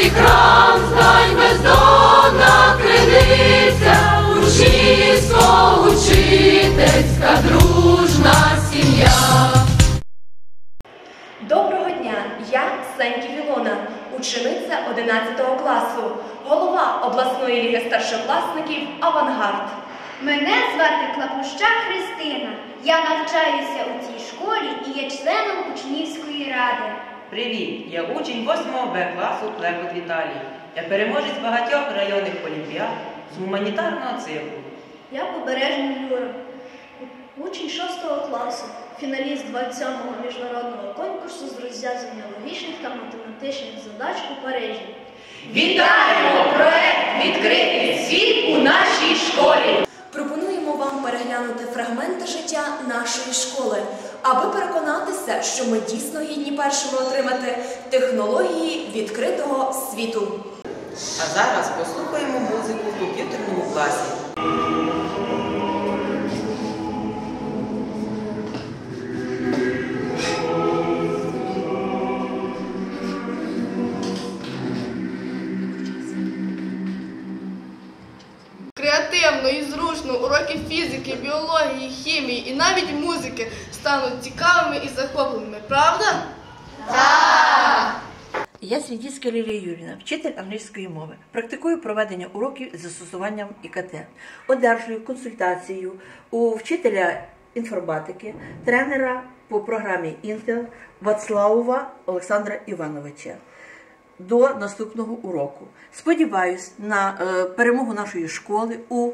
мудрості храм, знай бездонна криниця, учнівсько, учительська, дружна сім'я. Доброго дня! Я Сенькі Вілона, учениця 11 класу, голова обласної ліги старшокласників Авангард. Мене звати Клапуща Христина. Я навчаюся у цій школі і є членом учнівської ради. Привіт! Я учень 8 Б класу Клепот Віталій. Я переможець багатьох районних олімпіад з гуманітарного цирку. Я Побережний Юра, учень 6 класу, фіналіст 27-го міжнародного конкурсу з розв'язання логічних та математичних задач у Парижі. Вітаємо! Проект Відкритий світ у нашій школі! Пропонуємо вам переглянути фрагменти життя нашої школи, аби переконатися, що ми дійсно гідні першими отримати технології відкритого світу. А зараз послухаємо музику в комп'ютерному класі. Креативно і зручно уроки фізики, біології, хімії і навіть музики стануть цікавими і захопленими, правда? Я Свідіцька Лілія Юріна, вчитель англійської мови. Практикую проведення уроків з застосуванням ІКТ. Одержую консультацію у вчителя інформатики, тренера по програмі Intel Вацлавова Олександра Івановича. До наступного уроку. Сподіваюсь на е, перемогу нашої школи у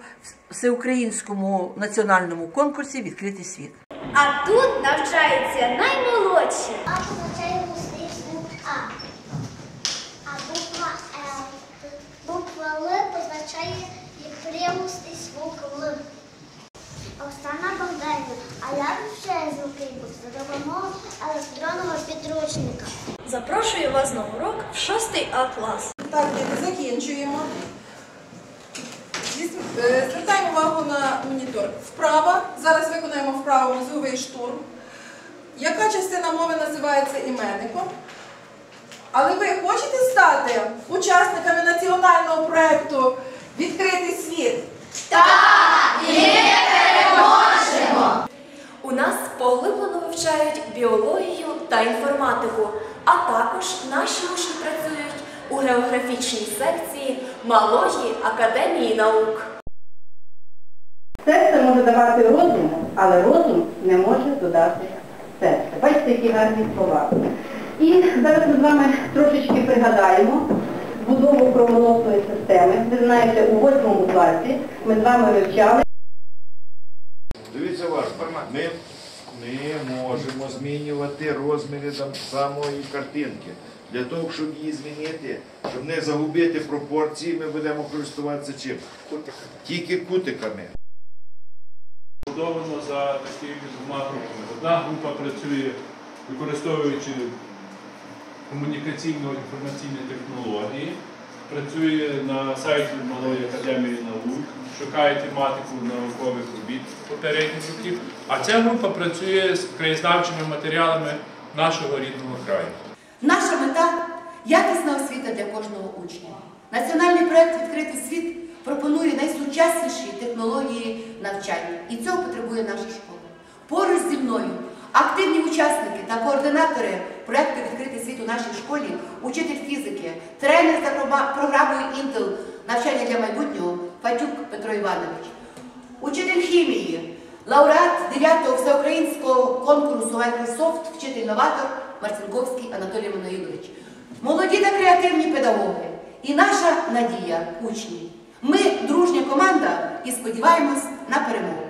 всеукраїнському національному конкурсі Відкритий світ. А тут навчаються наймолодші. А А. А буква Л. Буква Л позначає як Запрошую вас на урок в 6 А клас. Так, діти, закінчуємо. Е, Звертаємо увагу на монітор. Вправа. Зараз виконаємо вправу мозговий штурм. Яка частина мови називається іменником? Але ви хочете стати учасниками національного проєкту Відкритий світ? Так! У нас поглиблено вивчають біологію та інформатику, а також наші учні працюють у географічній секції Малої академії наук. Серце може давати розум, але розум не може додати серце. Бачите, які гарні слова. І зараз ми з вами трошечки пригадаємо будову кровоносної системи. Ви знаєте, у восьмому класі ми з вами вивчали. Дивіться уважно. Ми, ми можемо змінювати розміри самої картинки. Для того, щоб її змінити, щоб не загубити пропорції, ми будемо користуватися чим? Тільки кутиками. Побудовано за такими двома групами. Одна група працює, використовуючи комунікаційно-інформаційні технології, працює на сайті Малої академії наук, шукає тематику наукових робіт попередніх років, а ця група працює з краєзнавчими матеріалами нашого рідного краю. Наша мета якісна освіта для кожного учня. Національний проєкт Відкритий світ пропонує найсучасніші технології навчання, і цього потребує наша школа. Поруч зі мною активні учасники та координатори проєкту Відкритий світ у нашій школі, учитель фізики, тренер за програмою Intel навчання для майбутнього Патюк Петро Іванович, учитель хімії, лауреат 9-го всеукраїнського конкурсу Microsoft, вчитель-новатор Марцинковський Анатолій Манаїлович. Молоді та креативні педагоги. І наша надія, учні. Ми дружня команда і сподіваємось на перемогу.